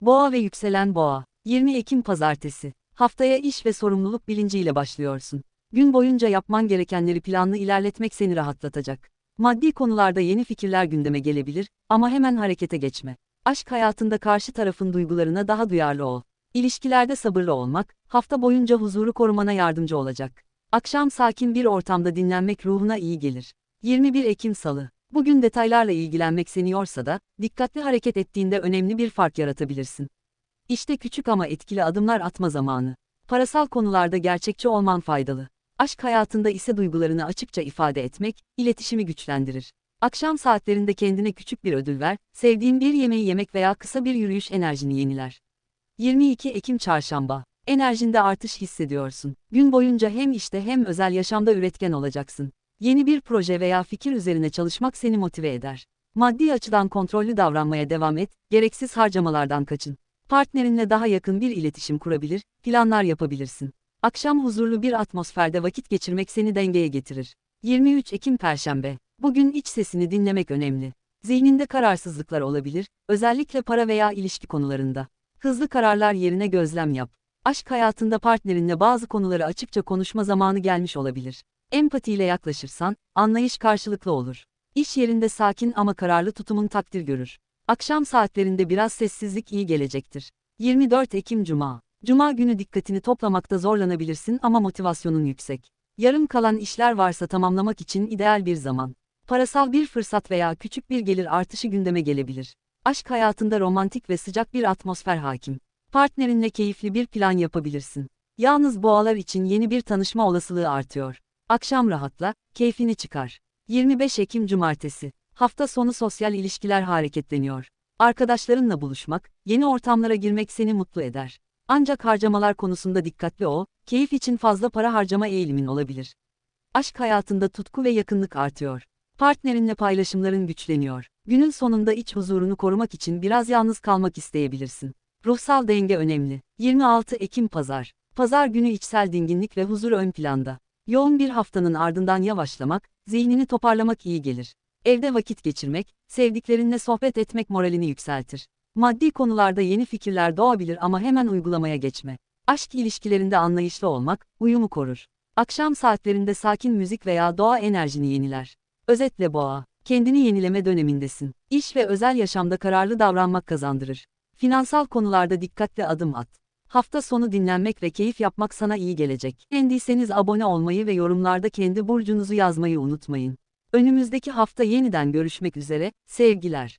Boğa ve yükselen boğa. 20 Ekim Pazartesi. Haftaya iş ve sorumluluk bilinciyle başlıyorsun. Gün boyunca yapman gerekenleri planlı ilerletmek seni rahatlatacak. Maddi konularda yeni fikirler gündeme gelebilir ama hemen harekete geçme. Aşk hayatında karşı tarafın duygularına daha duyarlı ol. İlişkilerde sabırlı olmak, hafta boyunca huzuru korumana yardımcı olacak. Akşam sakin bir ortamda dinlenmek ruhuna iyi gelir. 21 Ekim Salı. Bugün detaylarla ilgilenmek seni yorsa da, dikkatli hareket ettiğinde önemli bir fark yaratabilirsin. İşte küçük ama etkili adımlar atma zamanı. Parasal konularda gerçekçi olman faydalı. Aşk hayatında ise duygularını açıkça ifade etmek, iletişimi güçlendirir. Akşam saatlerinde kendine küçük bir ödül ver, sevdiğin bir yemeği yemek veya kısa bir yürüyüş enerjini yeniler. 22 Ekim Çarşamba. Enerjinde artış hissediyorsun. Gün boyunca hem işte hem özel yaşamda üretken olacaksın. Yeni bir proje veya fikir üzerine çalışmak seni motive eder. Maddi açıdan kontrollü davranmaya devam et, gereksiz harcamalardan kaçın. Partnerinle daha yakın bir iletişim kurabilir, planlar yapabilirsin. Akşam huzurlu bir atmosferde vakit geçirmek seni dengeye getirir. 23 Ekim Perşembe. Bugün iç sesini dinlemek önemli. Zihninde kararsızlıklar olabilir, özellikle para veya ilişki konularında. Hızlı kararlar yerine gözlem yap. Aşk hayatında partnerinle bazı konuları açıkça konuşma zamanı gelmiş olabilir. Empatiyle yaklaşırsan, anlayış karşılıklı olur. İş yerinde sakin ama kararlı tutumun takdir görür. Akşam saatlerinde biraz sessizlik iyi gelecektir. 24 Ekim Cuma. Cuma günü dikkatini toplamakta zorlanabilirsin ama motivasyonun yüksek. Yarım kalan işler varsa tamamlamak için ideal bir zaman. Parasal bir fırsat veya küçük bir gelir artışı gündeme gelebilir. Aşk hayatında romantik ve sıcak bir atmosfer hakim. Partnerinle keyifli bir plan yapabilirsin. Yalnız boğalar için yeni bir tanışma olasılığı artıyor. Akşam rahatla, keyfini çıkar. 25 Ekim Cumartesi. Hafta sonu sosyal ilişkiler hareketleniyor. Arkadaşlarınla buluşmak, yeni ortamlara girmek seni mutlu eder. Ancak harcamalar konusunda dikkatli ol, keyif için fazla para harcama eğilimin olabilir. Aşk hayatında tutku ve yakınlık artıyor. Partnerinle paylaşımların güçleniyor. Günün sonunda iç huzurunu korumak için biraz yalnız kalmak isteyebilirsin. Ruhsal denge önemli. 26 Ekim Pazar. Pazar günü içsel dinginlik ve huzur ön planda. Yoğun bir haftanın ardından yavaşlamak, zihnini toparlamak iyi gelir. Evde vakit geçirmek, sevdiklerinle sohbet etmek moralini yükseltir. Maddi konularda yeni fikirler doğabilir ama hemen uygulamaya geçme. Aşk ilişkilerinde anlayışlı olmak, uyumu korur. Akşam saatlerinde sakin müzik veya doğa enerjini yeniler. Özetle boğa, kendini yenileme dönemindesin. İş ve özel yaşamda kararlı davranmak kazandırır. Finansal konularda dikkatli adım at. Hafta sonu dinlenmek ve keyif yapmak sana iyi gelecek. Beğendiyseniz abone olmayı ve yorumlarda kendi burcunuzu yazmayı unutmayın. Önümüzdeki hafta yeniden görüşmek üzere, sevgiler.